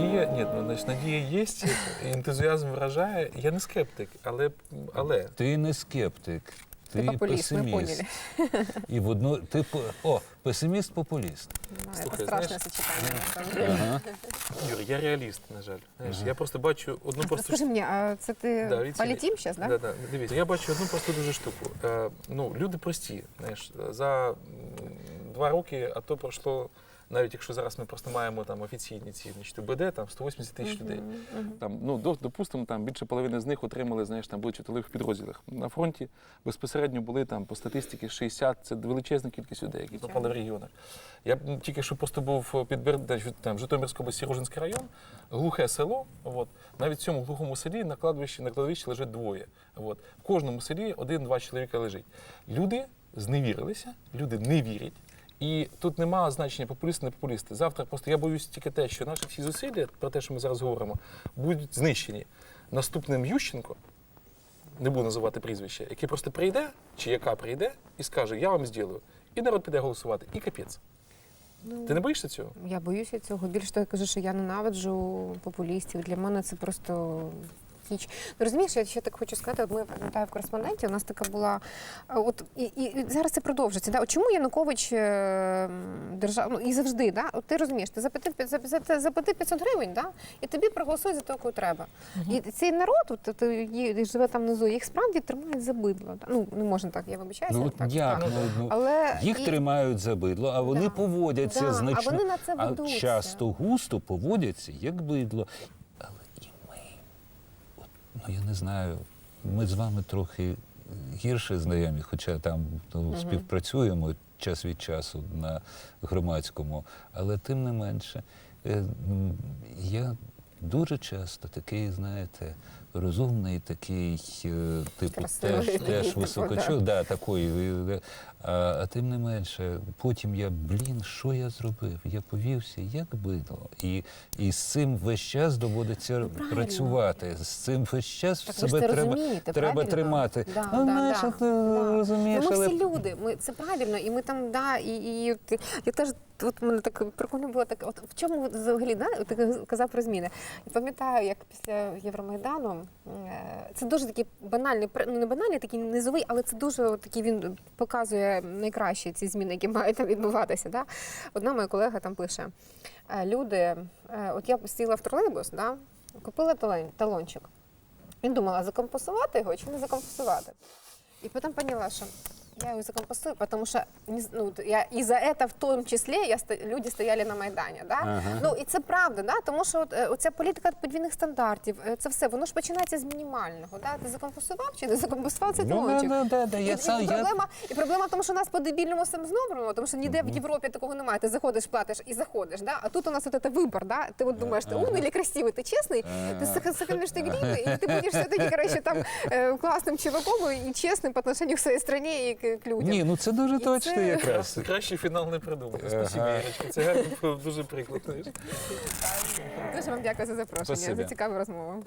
надія, ні, ну, значить, надія є, ентузіазм вражає. Я не скептик, але, але Ти не скептик, ти, Ти популіст, ми песиміст. І в одно ти по- о, песиміст популіст. Ну, Слухай, це страшне знаєш- сочетання. Ага. Юр, я реаліст, на жаль. Знаєш, я просто бачу одну просту Скажи мені, а це ти Да, від полетім зараз, Да, да? да. Дивіться, я бачу одну просту дуже штуку. Е, ну, люди прості. Знаєш, за м, два роки, а то пройшло, навіть якщо зараз ми просто маємо там офіційні ці значить, УБД, там 180 тисяч людей. Там, ну, допустимо, там більше половини з них отримали, знаєш, там були в підрозділах. На фронті безпосередньо були там по статистиці 60, це величезна кількість людей, які попали в регіонах. Я тільки що просто був під там, Житомирської області, Ружинський район, глухе село. От. Навіть в цьому глухому селі на кладовищі, на кладовищі лежить двоє. От. В кожному селі один-два чоловіка лежить. Люди зневірилися, люди не вірять. І тут немає значення популісти, не популісти. Завтра просто я боюсь тільки те, що наші всі зусилля про те, що ми зараз говоримо, будуть знищені наступним Ющенко, не буду називати прізвище, який просто прийде, чи яка прийде, і скаже, я вам зроблю. І народ піде голосувати, і капець. Ти не боїшся цього? Я боюся цього. Більше того, я кажу, що я ненавиджу популістів. Для мене це просто. Ніч. Ну, розумієш, я ще так хочу сказати, от ми пам'ятаю в кореспонденті, у нас така була. От і, і, зараз це продовжиться. Да? От чому Янукович е, держав, ну і завжди, да? От ти розумієш, ти заплатив, заплатив 500 гривень, да? і тобі проголосують за того, кого треба. І цей народ, от, є- живе там внизу, їх справді тримають за бидло. да. Ну, не можна так, я вибачаюся. Ну так, як? так. Ну, ну, Але їх і- тримають за бидло, а вони Да. поводяться Да, а вони на це ведуться. А часто густо поводяться як бидло. Ну я не знаю, ми з вами трохи гірше знайомі, хоча там ну, співпрацюємо час від часу на громадському, але тим не менше, е, я дуже часто такий, знаєте, розумний, такий, е, типу, Красивий теж, теж типу, да, такої. е, А, а тим не менше, потім я, блін, що я зробив? Я повівся як бидло. І, і з цим весь час доводиться Ну, працювати. З цим весь час Так себе треба, треба тримати. Да, ну, да, знаєш, да, ти да. розумієш, Ну, ми але всі люди, ми це правильно, і ми там, да, і, і от, я теж от мене так прикольно було так. От в чому взагалі да, ти казав про зміни? Я пам'ятаю, як після Євромайдану е, це дуже такий банальний, ну не банальний, такий низовий, але це дуже такий він показує найкраще ці зміни, які мають там відбуватися. Да? Одна моя колега там пише: е, люди, е, от я сіла в тролейбус, да, купила талончик. І думала, закомпостувати його чи не закомпостувати. І потім поняла, що я його закомпостую, тому що не з- ну, я, і за це в тому числі я, люди стояли на Майдані. Да? Ага. Ну, і це правда, да? тому що от, е, оця політика подвійних стандартів, е, це все, воно ж починається з мінімального. Да? Ти закомпостував чи не закомпостував цей Ну, талончик? да, да, да, я і, і, проблема, і проблема в тому, що нас по-дебільному все знову, тому що ніде в Європі такого немає. Ти заходиш, платиш і заходиш. Да? А тут у нас от це вибор. Да? Ти от думаєш, ти умний чи красивий, ти чесний, ти сохраниш ти гривны, і ти будеш все-таки там, е, класним чуваком і чесним по отношению к своїй і к, к людям. ні, ну це дуже І точно це- якраз. Кращий фінал не придумати. Ага. Спасибо, Ірочка. Це гарний дуже приклад. знаєш. Дуже вам дякую за запрошення, Спасибі. за цікаву розмову.